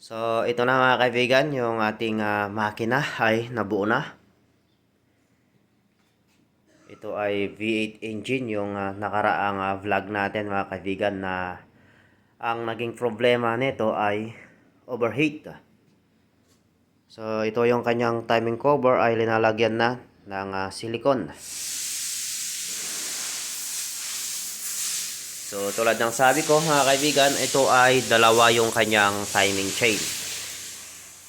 So, ito na mga kaibigan, yung ating ah, makina ay nabuo na. Ito ay V8 engine, yung ah, nakaraang ah, vlog natin mga kaibigan na ang naging problema nito ay overheat. So, ito yung kanyang timing cover ay linalagyan na ng ah, silicone. So, tulad ng sabi ko mga kaibigan, ito ay dalawa yung kanyang timing chain.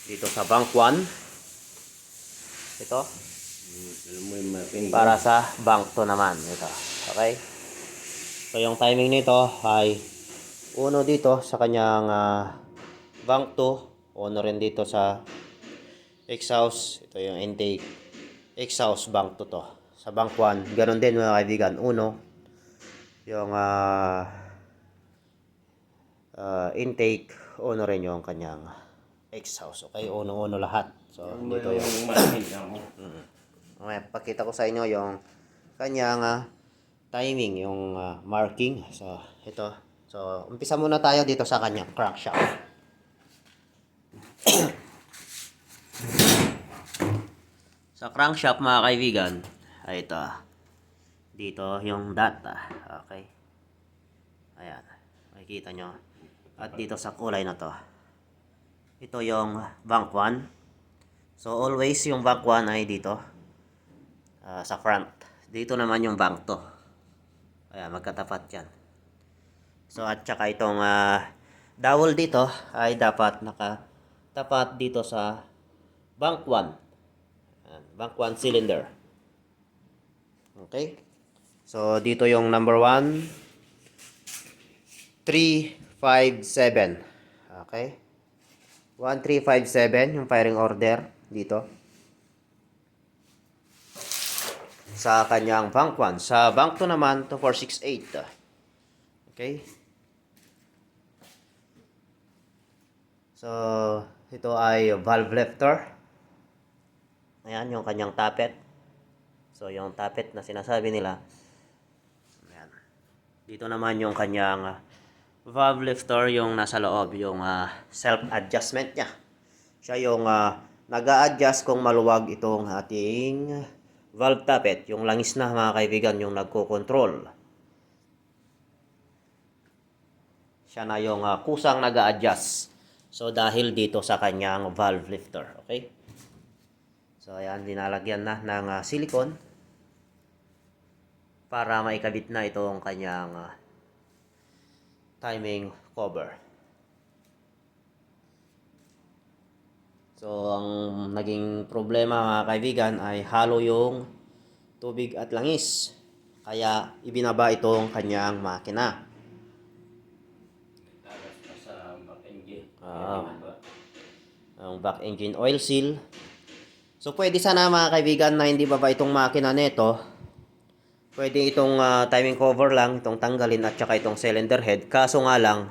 Dito sa bank 1. Ito. Para sa bank 2 naman. Ito. Okay? So, yung timing nito ay uno dito sa kanyang ah, bank 2. Uno rin dito sa exhaust. Ito yung intake. Exhaust bank 2 to. Sa bank 1. Ganon din mga kaibigan. Uno. Yung ah ah, intake. Uno rin yung kanyang exhaust. Okay? Uno-uno lahat. So, mo dito yung yung mapping mo. Okay, pakita ko sa inyo yung kanyang ah, timing, yung ah, marking. So, ito. So, umpisa muna tayo dito sa kanyang crankshaft. sa crankshaft mga kaibigan, ay ito. Dito yung data. Okay. Ayan. Makikita nyo. At dito sa kulay na to. Ito yung bank 1. So, always yung bank 1 ay dito ah, sa front. Dito naman yung bank to. Ayan, magkatapat yan. So, at saka itong ah, dowel dito ay dapat nakatapat dito sa bank 1. Ayan, bank 1 cylinder. Okay? So, dito yung number 1. 357. Okay? 1357 yung firing order dito. Sa kanyang bank 1. Sa bank 2 naman, 2468. Okay? So, ito ay valve lifter. Ayan, yung kanyang tappet. So, yung tappet na sinasabi nila. Dito naman yung kanyang ah, valve lifter, yung nasa loob, yung ah, self-adjustment niya. Siya yung ah, nag-a-adjust kung maluwag itong ating valve tappet. Yung langis na mga kaibigan, yung nagko-control. Siya na yung ah, kusang nag-a-adjust. So, dahil dito sa kanyang valve lifter. Okay? So, ayan, dinalagyan na ng ah, silicone para maikabit na itong kanyang ah, timing cover. So, ang naging problema mga kaibigan ay halo yung tubig at langis. Kaya, ibinaba itong kanyang makina. Ah. Ang back engine oil seal. So pwede sana mga kaibigan na hindi baba itong makina nito. Pwede itong ah, timing cover lang, itong tanggalin at saka itong cylinder head. Kaso nga lang,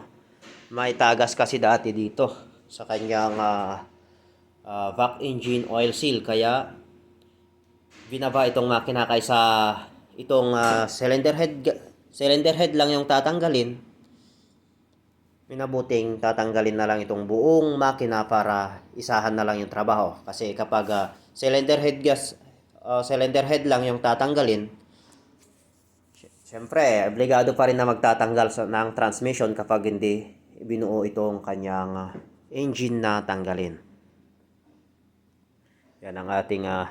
may tagas kasi dati dito sa kanyang ah, ah, back engine oil seal. Kaya binaba itong makina kaysa itong ah, cylinder head cylinder head lang yung tatanggalin minabuting tatanggalin na lang itong buong makina para isahan na lang yung trabaho. Kasi kapag ah, cylinder head gas, ah, cylinder head lang yung tatanggalin, syempre, obligado pa rin na magtatanggal sa, ng transmission kapag hindi binuo itong kanyang ah, engine na tanggalin. Yan ang ating ah,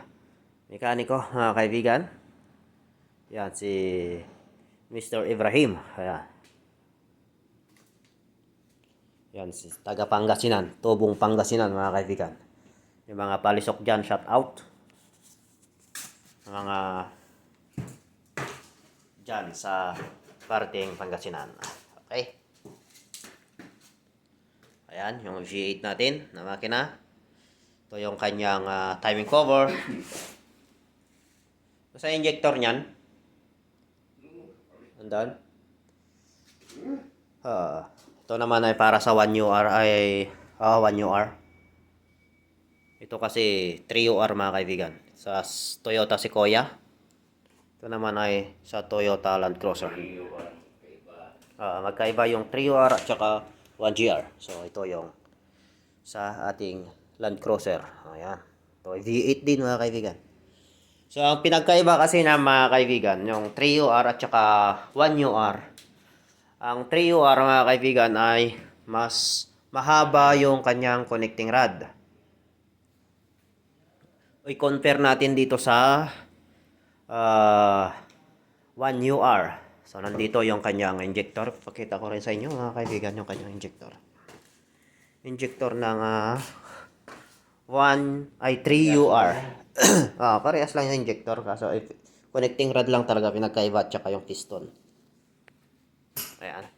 mekaniko, mga kaibigan. Yan si Mr. Ibrahim. Ayan. Yan, si taga Pangasinan, Tubong Pangasinan mga kaibigan. Yung mga palisok dyan, shout out. Mga dyan sa parting Pangasinan. Okay? Ayan, yung V8 natin na makina. Ito yung kanyang ah, timing cover. Sa injector niyan? Andan? Ah, ito naman ay para sa 1UR ay ah 1UR. Ito kasi 3UR mga kaibigan. Sa Toyota Sequoia. Ito naman ay sa Toyota Land Cruiser. Ah, magkaiba yung 3UR at saka 1GR. So ito yung sa ating Land Cruiser. Ayan. Ito ay V8 din mga kaibigan. So, ang pinagkaiba kasi na mga kaibigan, yung 3UR at saka 1UR. Ang 3UR mga kaibigan ay mas mahaba yung kanyang connecting rod. I-compare natin dito sa uh, 1UR. So, nandito yung kanyang injector. Pakita ko rin sa inyo mga kaibigan yung kanyang injector. Injector ng ah, 1 ay 3UR. ah, parehas lang yung injector kaso if, connecting rod lang talaga pinagkaiba at saka yung piston. Ayan.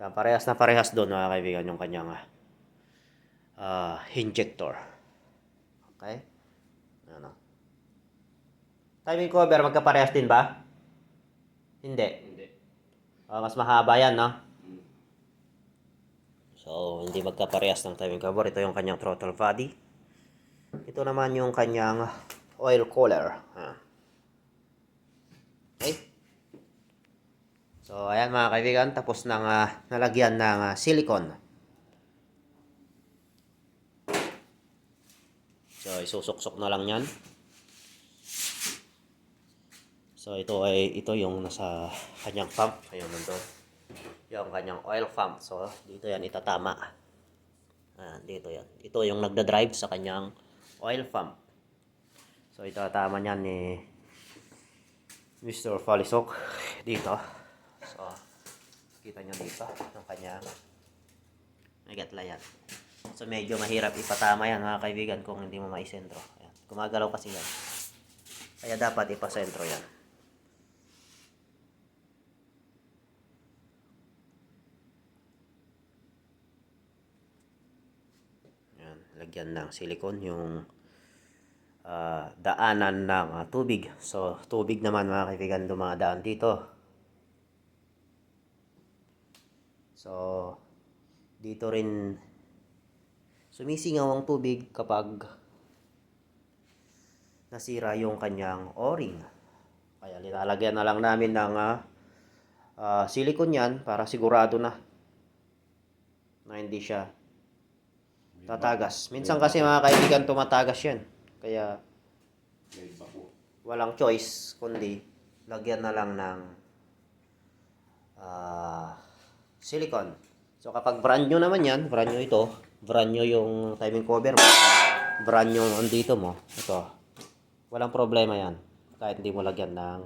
Yan, parehas na parehas doon mga kaibigan yung kanyang ah, injector. Okay? Timing cover, magkaparehas din ba? Hindi. Hindi. Ah, mas mahaba yan, no? So, hindi magkaparehas ng timing cover. Ito yung kanyang throttle body. Ito naman yung kanyang oil cooler. Ah. Okay? So, ayan mga kaibigan. Tapos nang ah, nalagyan ng ah, silicone. So, isusuksok na lang yan. So, ito ay ito yung nasa kanyang pump. Ayun, nandun. Yung kanyang oil pump. So, dito yan itatama. Ayan, dito yan. Ito yung nagda-drive sa kanyang oil pump. So, itatama niyan ni Mr. Falisok dito. So, kita nyo dito ng kanyang nagatla yan. So, medyo mahirap ipatama yan mga kaibigan kung hindi mo maisentro. Ayan. Gumagalaw kasi yan. Kaya dapat ipasentro yan. Yan, lagyan ng silicone yung ah, daanan ng ah, tubig. So, tubig naman mga kaibigan dumadaan dito. So, dito rin sumisingaw ang tubig kapag nasira yung kanyang o-ring. Kaya linalagyan na lang namin ng ah, ah, silicone yan para sigurado na na hindi siya tatagas. Minsan kasi mga kaibigan tumatagas yan. Kaya walang choice kundi lagyan na lang ng ah, silicone. So kapag brand new naman yan, brand new ito, brand new yung timing cover mo, brand new andito mo, ito, walang problema yan. Kahit hindi mo lagyan ng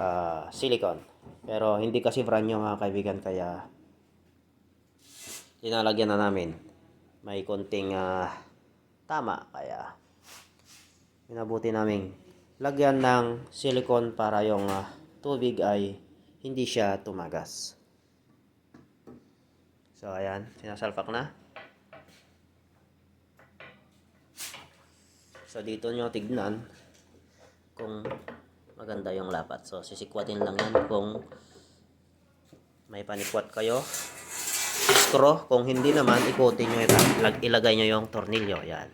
ah, silicone. Pero hindi kasi brand new mga kaibigan, kaya linalagyan na namin. May konting ah, tama, kaya minabuti namin lagyan ng silicone para yung ah, tubig ay hindi siya tumagas. So, ayan. Sinasalpak na. So, dito nyo tignan kung maganda yung lapat. So, sisikwatin lang yan kung may panikwat kayo. Screw. Kung hindi naman, ikutin nyo ito. Ilag- Ilagay nyo yung tornilyo. Yan.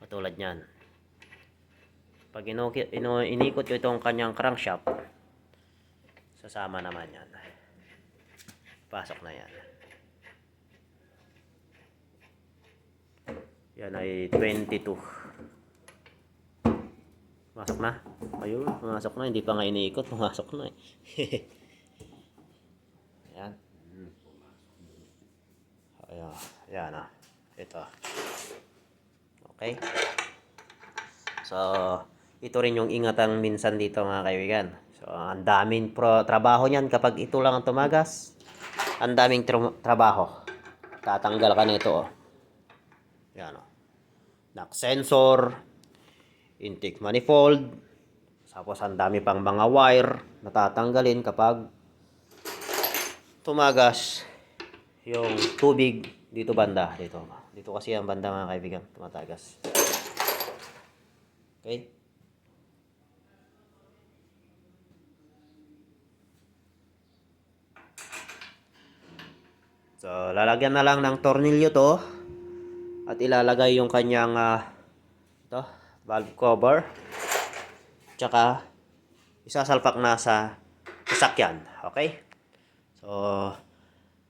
Matulad yan. Pag inukit, ino, inikot ko itong kanyang crankshaft, sasama naman yan. Pasok na yan. Yan ay 22. Masok na. Ayun, pumasok na. Hindi pa nga iniikot. Pumasok na eh. Ayan. Ayan. Ayan ah. Ito. Okay. So, ito rin yung ingatang minsan dito mga kaibigan. So, ang daming pro trabaho niyan kapag ito lang ang tumagas. Ang daming tra- trabaho. Tatanggal ka nito oh. Yan oh. Knock sensor, intake manifold, tapos ang dami pang mga wire na tatanggalin kapag tumagas yung tubig dito banda dito. Dito kasi ang banda mga kaibigan, tumatagas. Okay? So, lalagyan na lang ng tornilyo to at ilalagay yung kanyang ah, ito, valve cover. Tsaka isasalpak na sa sasakyan. Okay? So,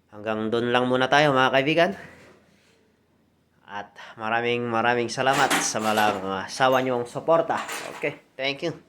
Hanggang doon lang muna tayo mga kaibigan. At maraming maraming salamat sa malang uh, sawa niyong suporta. Okay, thank you.